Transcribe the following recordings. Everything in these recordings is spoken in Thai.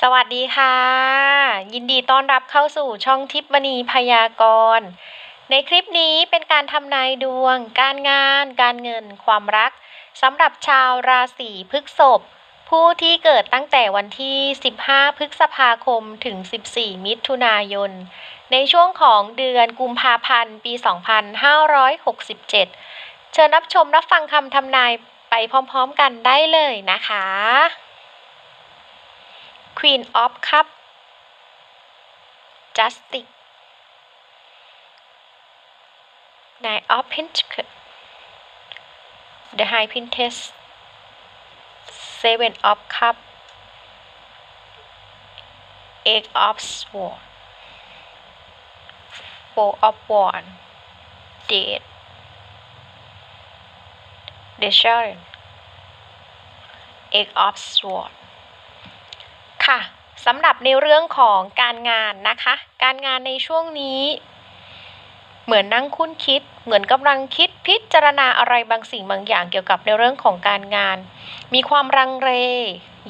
สวัสดีค่ะ ยินดีต้อนรับเข้าสู่ช่องทิพย์มณีพยากรณ์ในคลิปนี้เป็นการทำนายดวง การงาน การเงิน ความรักสำหรับชาวราศีพฤษภผู้ที่เกิดตั้งแต่วันที่ 15 พฤษภาคมถึง 14 มิถุนายน ในช่วงของเดือนกุมภาพันธ์ ปี 2567 เชิญรับชมรับฟังคำทำนายไปพร้อมๆกันได้เลยนะคะ Queen of Cup Justice Nine of Pentacles The High Princess Seven of Cup Eight of Sword Four of Wands Dead The Sharon Eight of Swords ค่ะสำหรับในเรื่องของการงานนะคะ การงานในช่วงนี้ เหมือนนั่งคุ้นคิด เหมือนกำลังคิดพิจารณาอะไรบางสิ่งบางอย่างเกี่ยวกับในเรื่องของการงาน มีความรังเล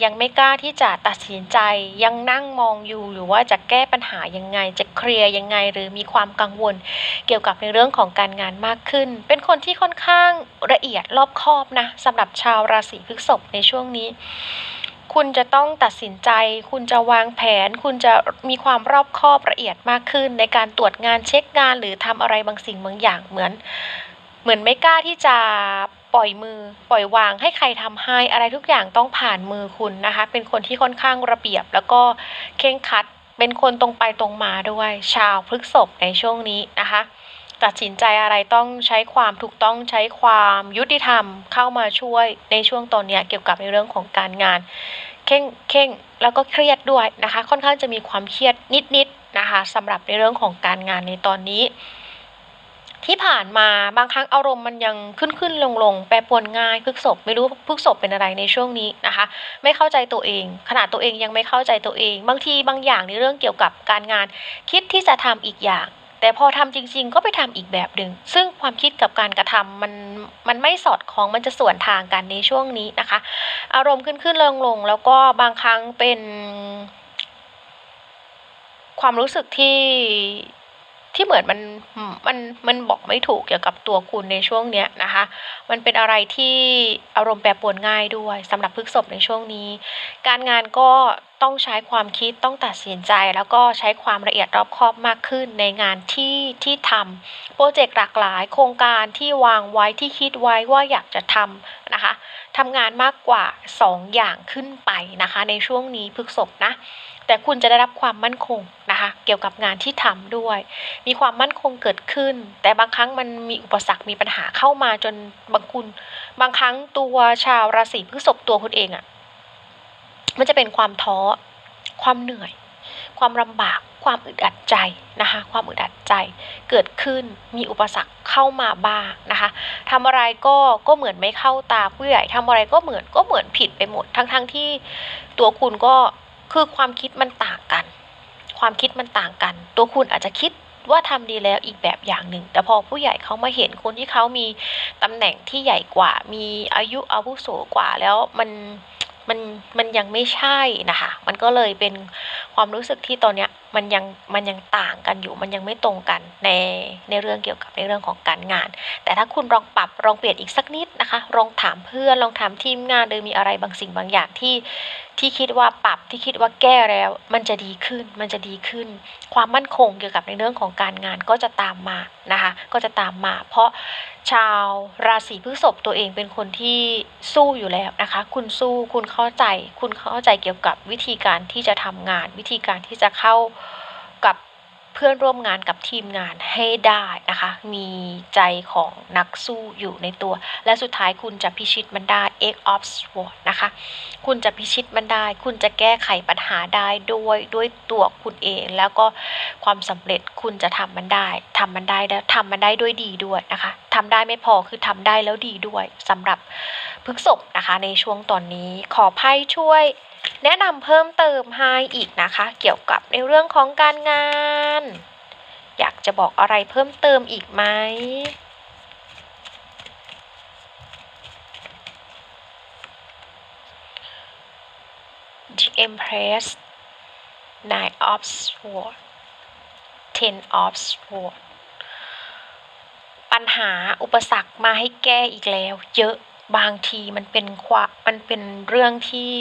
ยังไม่กล้าที่จะตัดสินใจ ยังนั่งมองอยู่หรือว่าจะแก้ปัญหายังไง จะเคลียร์ยังไง หรือมีความกังวล เกี่ยวกับในเรื่องของการงานมากขึ้น เป็นคนที่ค่อนข้างละเอียดรอบคอบนะสำหรับชาวราศีพฤษภในช่วงนี้ คุณจะต้องตัดสินใจ คุณจะวางแผน คุณจะมีความรอบคอบละเอียดมากขึ้น ในการตรวจงานเช็คงานหรือทำอะไรบางสิ่งบางอย่างเหมือน เหมือนไม่กล้าที่จะปล่อยมือ ปล่อยวางให้ใครทำให้อะไรทุกอย่างต้องผ่านมือคุณนะคะ เป็นคนที่ค่อนข้างระเบียบ แล้วก็เคร่งครัด เป็นคนตรงไปตรงมาด้วย ชาวพฤษภในช่วงนี้นะคะ ตัดสินใจอะไรต้องใช้ความถูกต้องใช้ความยุติธรรมเข้ามาช่วยในช่วงตอนนี้เกี่ยวกับในเรื่องของการงานเข่งเข่งแล้วก็เครียดด้วยนะคะ ค่อนข้างจะมีความเครียดนิดๆนะคะสำหรับในเรื่องของการงานในตอนนี้ ที่ผ่านมาบางครั้งอารมณ์มันยังขึ้นขึ้นลงลงแปรปรวนง่ายพึกศพไม่รู้พึกศพเป็นอะไรในช่วงนี้นะคะ ไม่เข้าใจตัวเอง ขนาดตัวเองยังไม่เข้าใจตัวเอง บางทีบางอย่างในเรื่องเกี่ยวกับการงาน คิดที่จะทำอีกอย่าง แต่พอทำจริง ๆ ก็ไปทำอีกแบบหนึ่งซึ่งความคิดกับการกระทำมันมันไม่สอดคล้องมันจะสวนทางกันในช่วงนี้นะคะ อารมณ์ขึ้นขึ้นลงลงแล้วก็บางครั้งเป็นความรู้สึกที่ที่เหมือนมันมันมันบอกไม่ถูกเกี่ยวกับตัวคุณในช่วงเนี้ยนะคะ มันเป็นอะไรที่อารมณ์แปรปรวนง่ายด้วยสำหรับพฤกษบในช่วงนี้ การงานก็ ต้องใช้ความคิดต้องตัดสินใจ แล้วก็ใช้ความละเอียดรอบคอบมากขึ้นในงานที่ที่ทำโปรเจกต์หลากหลาย โครงการที่วางไว้ที่คิดไว้ว่าอยากจะทำนะคะทำงานมากกว่า 2 อย่างขึ้นไปนะคะ ในช่วงนี้พฤกษบนะแต่คุณจะได้รับความมั่นคงนะคะเกี่ยวกับงานที่ทำด้วย มีความมั่นคงเกิดขึ้น แต่บางครั้งมันมีอุปสรรคมีปัญหาเข้ามาจนบางคุณ บางครั้งตัวชาวราศีพฤษภตัวคุณเองอะ่ะ มันจะเป็นความท้อ ความเหนื่อย ความลำบาก ความอึดอัดใจนะคะ ความอึดอัดใจเกิดขึ้น มีอุปสรรคเข้ามาบ้างนะคะทำอะไรก็ก็เหมือนไม่เข้าตาผู้ใหญ่ทำอะไรก็เหมือนก็เหมือนผิดไปหมด ทั้งทั้งที่ตัวคุณก็คือความคิดมันต่างกัน ความคิดมันต่างกัน ตัวคุณอาจจะคิดว่าทำดีแล้วอีกแบบอย่างหนึ่ง แต่พอผู้ใหญ่เขามาเห็นคนที่เขามีตำแหน่งที่ใหญ่กว่า มีอายุอาวุโสกว่าแล้วมัน มันมันยังไม่ใช่นะคะ มันก็เลยเป็นความรู้สึกที่ตอนเนี้ยมันยังมันยังต่างกันอยู่ มันยังไม่ตรงกันในในเรื่องเกี่ยวกับในเรื่องของการงาน แต่ถ้าคุณลองปรับลองเปลี่ยนอีกสักนิดนะคะลองถามเพื่อนลองถามทีมงานหรือมีอะไรบางสิ่งบางอย่างที่ที่คิดว่าปรับที่คิดว่าแก้แล้ว มันจะดีขึ้นมันจะดีขึ้น ความมั่นคงเกี่ยวกับในเรื่องของการงานก็จะตามมานะคะ ก็จะตามมา เพราะ ชาวราศีพฤษภตัวเองเป็นคนที่สู้อยู่แล้วนะคะ คุณสู้คุณเข้าใจ คุณเข้าใจเกี่ยวกับวิธีการที่จะทำงาน วิธีการที่จะเข้ากับ เพื่อนร่วมงานกับทีมงานให้ได้นะคะ มีใจของนักสู้อยู่ในตัว และสุดท้ายคุณจะพิชิตมันได้ X of Sword นะคะ คุณจะพิชิตมันได้ คุณจะแก้ไขปัญหาได้ด้วยด้วยตัวคุณเอง แล้วก็ความสำเร็จคุณจะทำมันได้ทำมันได้แล้วทำมันได้ด้วยดีด้วยนะคะทำได้ไม่พอคือทำได้แล้วดีด้วยสำหรับพฤกษบนะคะในช่วงตอนนี้ขอไพ่ช่วย แนะนำเพิ่มเติมให้อีกนะคะ เกี่ยวกับในเรื่องของการงาน อยากจะบอกอะไรเพิ่มเติมอีกไหม The Empress nine of sword ten of sword ปัญหาอุปสรรคมาให้แก้อีกแล้ว เยอะบางทีมันเป็นความมันเป็นเรื่องที่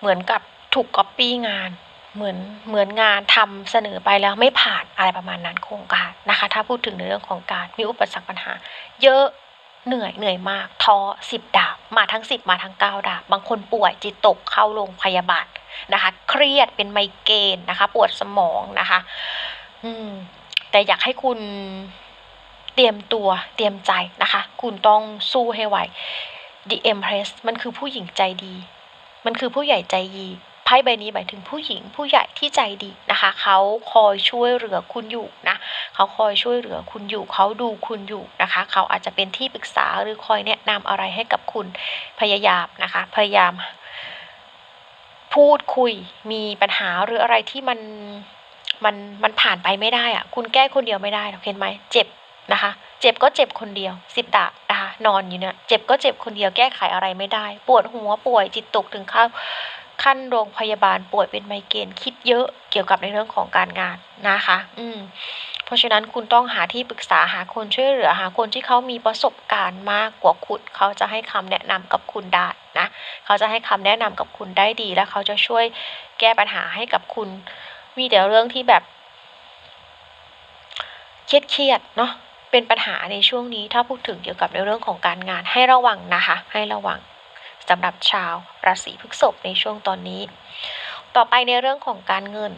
เหมือนกับถูกก๊อปปี้งานเหมือนเหมือนงานทำเสนอไปแล้วไม่ผ่านอะไรประมาณนั้นโครงการนะคะ ถ้าพูดถึงในเรื่องของการมีอุปสรรคปัญหา เยอะเหนื่อยเหนื่อยมากท้อสิบดาบมาทั้งสิบมาทั้งเก้าดาบ บางคนป่วยจิตตกเข้าโรงพยาบาลนะคะ เครียดเป็นไมเกรนนะคะ ปวดสมองนะคะ อืม แต่อยากให้คุณเตรียมตัวเตรียมใจนะคะ คุณต้องสู้ให้ไหว The Empress มันคือผู้หญิงใจดี มันคือผู้ใหญ่ใจดีไพ่ใบนี้หมายถึงผู้หญิงผู้ใหญ่ที่ใจดีนะคะ เขาคอยช่วยเหลือคุณอยู่นะเขาคอยช่วยเหลือคุณอยู่ เขาดูคุณอยู่นะคะ เขาอาจจะเป็นที่ปรึกษาหรือคอยแนะนำอะไรให้กับคุณพยายามนะคะ พยายาม พูดคุยมีปัญหาหรืออะไรที่มันมันมันผ่านไปไม่ได้อะคุณแก้คนเดียวไม่ได้หรอกเห็นไหมเจ็บนะคะ เจ็บก็เจ็บคนเดียวสิบดาบนะคะ นอนอยู่เนี่ยเจ็บก็เจ็บคนเดียวแก้ไขอะไรไม่ได้ ปวดหัวป่วยจิตตกถึงข้าวขั้นโรงพยาบาลป่วยเป็นไมเกรนคิดเยอะเกี่ยวกับในเรื่องของการงานนะคะ อืมเพราะฉะนั้นคุณต้องหาที่ปรึกษาหาคนช่วยเหลือหาคนที่เขามีประสบการณ์มากกว่าคุณเขาจะให้คำแนะนำกับคุณได้นะเขาจะให้คำแนะนำกับคุณได้ดี และเขาจะช่วยแก้ปัญหาให้กับคุณ มีแต่เรื่องที่แบบเครียดๆเนาะ เป็นปัญหาในช่วงนี้ถ้าพูดถึงเกี่ยวกับในเรื่องของการงานให้ระวังนะคะ ให้ระวังสำหรับชาวราศีพฤษภในช่วงตอนนี้ ต่อไปในเรื่องของการเงิน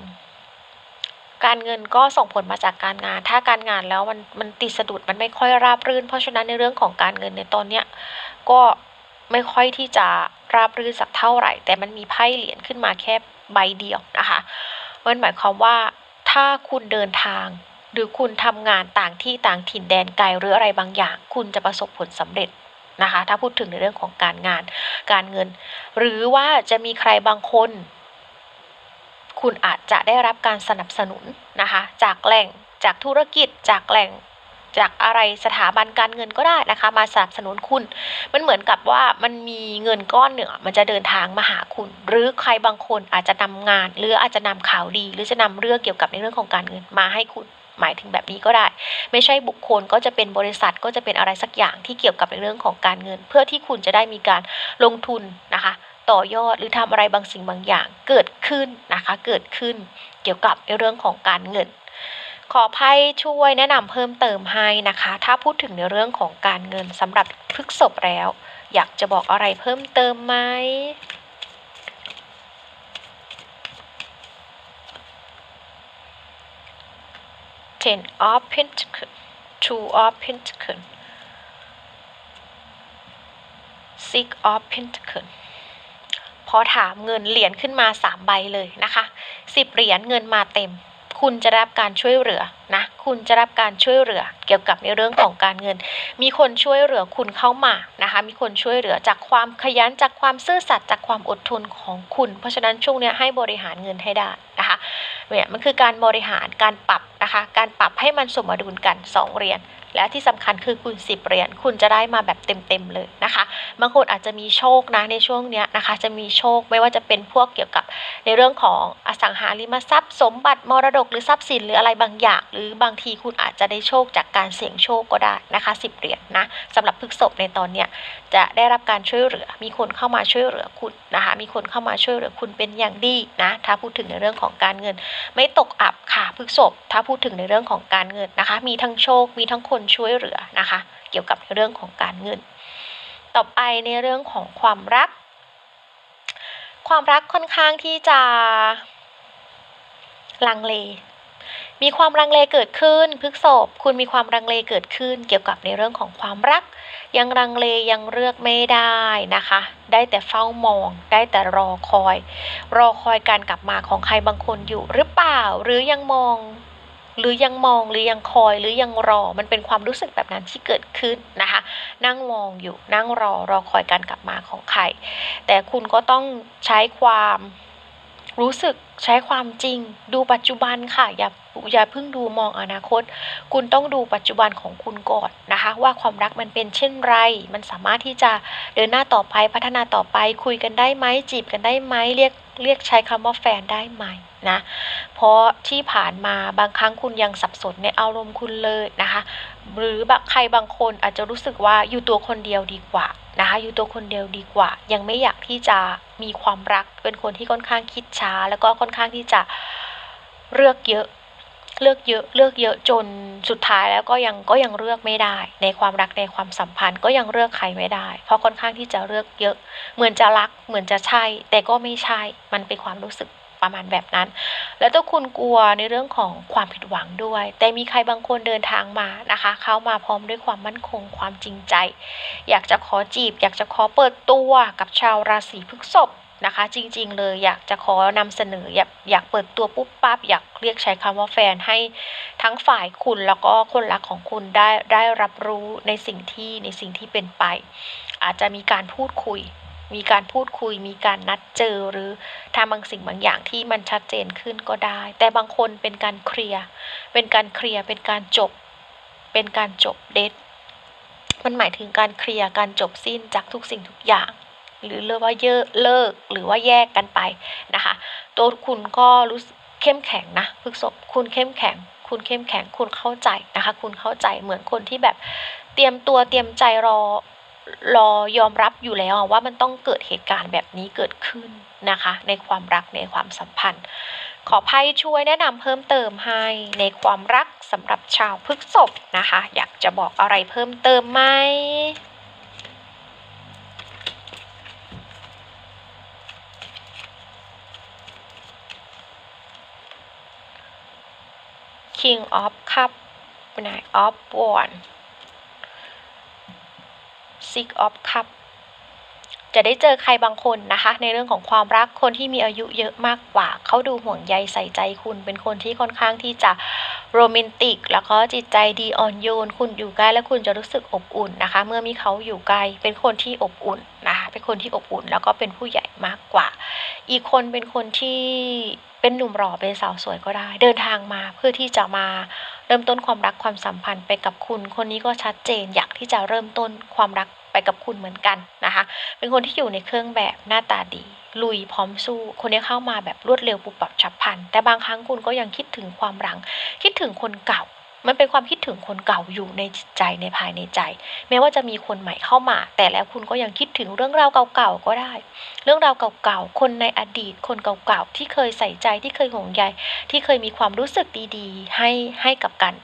การเงินก็ส่งผลมาจากการงาน ถ้าการงานแล้วมันมันติดสะดุดมันไม่ค่อยราบรื่น เพราะฉะนั้นในเรื่องของการเงินในตอนเนี้ยก็ไม่ค่อยที่จะราบรื่นสักเท่าไหร่ แต่มันมีไพ่เหรียญขึ้นมาแค่ใบเดียวนะคะมันหมายความว่าถ้าคุณเดินทาง หรือคุณทำงานต่างที่ต่างถิ่นแดนไกลหรืออะไรบางอย่าง คุณจะประสบผลสำเร็จนะคะ ถ้าพูดถึงในเรื่องของการงาน การเงิน หรือว่าจะมีใครบางคน คุณอาจจะได้รับการสนับสนุนนะคะ จากแหล่งจากธุรกิจ จากแหล่งจากอะไรสถาบันการเงินก็ได้นะคะ มาสนับสนุนคุณ มันเหมือนกับว่ามันมีเงินก้อนหนึ่งมันจะเดินทางมาหาคุณ หรือใครบางคนอาจจะนำงาน หรืออาจจะนำข่าวดี หรือจะนำเรื่องเกี่ยวกับในเรื่องของการเงินมาให้คุณ หมายถึงแบบนี้ก็ได้ ไม่ใช่บุคคลก็จะเป็นบริษัทก็จะเป็นอะไรสักอย่างที่เกี่ยวกับในเรื่องของการเงิน เพื่อที่คุณจะได้มีการลงทุนนะคะ ต่อยอดหรือทำอะไรบางสิ่งบางอย่างเกิดขึ้นนะคะ เกิดขึ้นเกี่ยวกับในเรื่องของการเงิน ขอไพ่ช่วยแนะนำเพิ่มเติมให้นะคะ ถ้าพูดถึงในเรื่องของการเงินสำหรับพฤกษบแล้ว อยากจะบอกอะไรเพิ่มเติมไหม Ten of Pentacles Two of Pentacles Six of Pentacles พอถามเงินเหรียญขึ้นมาสามใบเลยนะคะสิบเหรียญเงินมาเต็ม คุณจะรับการช่วยเหลือนะคุณจะรับการช่วยเหลือ เกี่ยวกับในเรื่องของการเงิน มีคนช่วยเหลือคุณเข้ามานะคะมีคนช่วยเหลือจากความขยันจากความซื่อสัตย์จากความอดทนของคุณ เพราะฉะนั้นช่วงนี้ให้บริหารเงินให้ได้นะคะเนี่ยมันคือการบริหารการปรับ นะคะ การปรับให้มันสมดุลกัน 2เหรียญและที่สำคัญคือคุณสิบเหรียญคุณจะได้มาแบบเต็มๆเลยนะคะบางคนอาจจะมีโชคนะในช่วงเนี้ยนะคะ จะมีโชคไม่ว่าจะเป็นพวกเกี่ยวกับในเรื่องของอสังหาริมทรัพย์ สมบัติมรดกหรือทรัพย์สินหรืออะไรบางอย่าง หรือบางทีคุณอาจจะได้โชคจากการเสี่ยงโชคก็ได้นะคะสิบเหรียญนะสำหรับพฤกษบในตอนเนี้ยจะได้รับการช่วยเหลือ มีคนเข้ามาช่วยเหลือคุณนะคะมีคนเข้ามาช่วยเหลือคุณเป็นอย่างดีนะถ้าพูดถึงในเรื่องของการเงิน ไม่ตกอับค่ะพฤกษบถ้าพูดถึงในเรื่องของการเงินนะคะ มีทั้งโชคมีทั้งคนช่วยเหลือนะคะ เกี่ยวกับเรื่องของการเงิน ต่อไปในเรื่องของความรัก ความรักค่อนข้างที่จะลังเล มีความรังเลเกิดขึ้นพฤกษบคุณมีความรังเลเกิดขึ้น เกี่ยวกับในเรื่องของความรัก ยังรังเลยังเลือกไม่ได้นะคะ ได้แต่เฝ้ามอง ได้แต่รอคอย รอคอยการกลับมาของใครบางคนอยู่หรือเปล่า หรือยังมอง หรือยังมองหรือยังคอยหรือยังรอ มันเป็นความรู้สึกแบบนั้นที่เกิดขึ้นนะคะ นั่งมองอยู่นั่งรอรอคอยการกลับมาของใคร แต่คุณก็ต้องใช้ความรู้สึกใช้ความจริง ดูปัจจุบันค่ะ อย่าอย่าเพิ่งดูมองอนาคต คุณต้องดูปัจจุบันของคุณก่อนนะคะ ว่าความรักมันเป็นเช่นไร มันสามารถที่จะเดินหน้าต่อไปพัฒนาต่อไป คุยกันได้ไหมจีบกันได้ไหมเรียก เรียกใช้คำว่าแฟนได้ไหมนะ เพราะที่ผ่านมาบางครั้งคุณยังสับสนในอารมณ์คุณเลยนะคะ หรือบางใครบางคนอาจจะรู้สึกว่าอยู่ตัวคนเดียวดีกว่านะคะ อยู่ตัวคนเดียวดีกว่า ยังไม่อยากที่จะมีความรัก เป็นคนที่ค่อนข้างคิดช้า แล้วก็ค่อนข้างที่จะเลือกเยอะ เลือกเยอะเลือกเยอะจนสุดท้ายแล้วก็ยังก็ยังเลือกไม่ได้ ในความรักในความสัมพันธ์ก็ยังเลือกใครไม่ได้ เพราะค่อนข้างที่จะเลือกเยอะ เหมือนจะรักเหมือนจะใช่ แต่ก็ไม่ใช่มันเป็นความรู้สึกประมาณแบบนั้น แล้วถ้าคุณกลัวในเรื่องของความผิดหวังด้วย แต่มีใครบางคนเดินทางมานะคะ เข้ามาพร้อมด้วยความมั่นคง ความจริงใจ อยากจะขอจีบ อยากจะขอเปิดตัวกับชาวราศีพฤษภ นะคะ จริง ๆ เลยอยากจะขอนำเสนออยากอยากเปิดตัวปุ๊บปั๊บอยากเรียกใช้คำว่าแฟนให้ทั้งฝ่ายคุณแล้วก็คนรักของคุณได้ได้รับรู้ในสิ่งที่ในสิ่งที่เป็นไป อาจจะมีการพูดคุย มีการพูดคุย มีการนัดเจอหรือทำบางสิ่งบางอย่างที่มันชัดเจนขึ้นก็ได้ แต่บางคนเป็นการเคลียร์เป็นการเคลียร์เป็นการจบ เป็นการจบเดทมันหมายถึงการเคลียร์การจบสิ้นจากทุกสิ่งทุกอย่าง หรือเรียกว่าเยอะเลิกหรือว่าแยกกันไปนะคะ ตัวคุณก็รู้สึกเข้มแข็งนะพฤษภคุณเข้มแข็ง คุณเข้มแข็งคุณเข้าใจนะคะ คุณเข้าใจเหมือนคนที่แบบเตรียมตัวเตรียมใจรอรอยอมรับอยู่แล้วว่ามันต้องเกิดเหตุการณ์แบบนี้เกิดขึ้นนะคะ ในความรักในความสัมพันธ์ ขอไพ่ช่วยแนะนำเพิ่มเติมให้ในความรักสำหรับชาวพฤษภนะคะ อยากจะบอกอะไรเพิ่มเติมไหม King of Cup Nine of Wands Six of Cup จะได้เจอใครบางคนนะคะ ในเรื่องของความรักคนที่มีอายุเยอะมากกว่า เขาดูห่วงใยใส่ใจคุณ เป็นคนที่ค่อนข้างที่จะโรแมนติก แล้วก็จิตใจดีอ่อนโยน คุณอยู่ใกล้แล้วคุณจะรู้สึกอบอุ่นนะคะ เมื่อมีเขาอยู่ใกล้เป็นคนที่อบอุ่นนะคะเป็นคนที่อบอุ่น แล้วก็เป็นผู้ใหญ่มากกว่า อีกคนเป็นคนที่ เป็นหนุ่มหล่อเป็นสาวสวยก็ได้ เดินทางมาเพื่อที่จะมาเริ่มต้นความรักความสัมพันธ์ไปกับคุณ คนนี้ก็ชัดเจนอยากที่จะเริ่มต้นความรักไปกับคุณเหมือนกันนะคะ เป็นคนที่อยู่ในเครื่องแบบหน้าตาดีลุยพร้อมสู้ คนนี้เข้ามาแบบรวดเร็วปุบปับฉับพลัน แต่บางครั้งคุณก็ยังคิดถึงความหลัง คิดถึงคนเก่า มันเป็นความคิดถึงคนเก่าอยู่ในจิตใจในภายในใจ แม้ว่าจะมีคนใหม่เข้ามา แต่แล้วคุณก็ยังคิดถึงเรื่องราวเก่าๆก็ได้ เรื่องราวเก่าๆคนในอดีตคนเก่าๆที่เคยใส่ใจที่เคยห่วงใยที่เคยมีความรู้สึกดีๆ ให้ให้กับกัน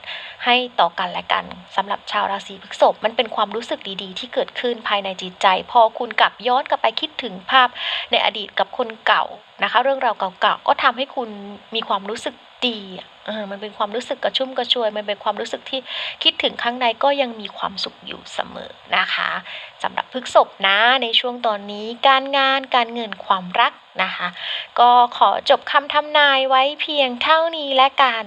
ให้ต่อกันและกันสำหรับชาวราศีพฤษภมันเป็นความรู้สึกดีๆ ที่เกิดขึ้นภายในจิตใจ พอคุณกลับย้อนกลับไปคิดถึงภาพในอดีตกับคนเก่านะคะ เรื่องราวเก่าๆก็ทำให้คุณมีความรู้สึก ดีอะมันเป็นความรู้สึกกระชุ่มกระชวย มันเป็นความรู้สึกที่คิดถึงข้างในก็ยังมีความสุขอยู่เสมอนะคะสำหรับพฤกษภนะในช่วงตอนนี้การงานการเงินความรักนะคะ ก็ขอจบคำทำนายไว้เพียงเท่านี้และกัน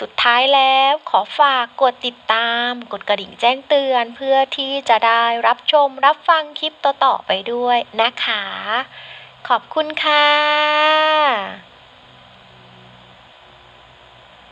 สุดท้ายแล้วขอฝากกดติดตาม กดกระดิ่งแจ้งเตือนเพื่อที่จะได้รับชมรับฟังคลิปต่อๆไปด้วยนะคะ ขอบคุณค่ะ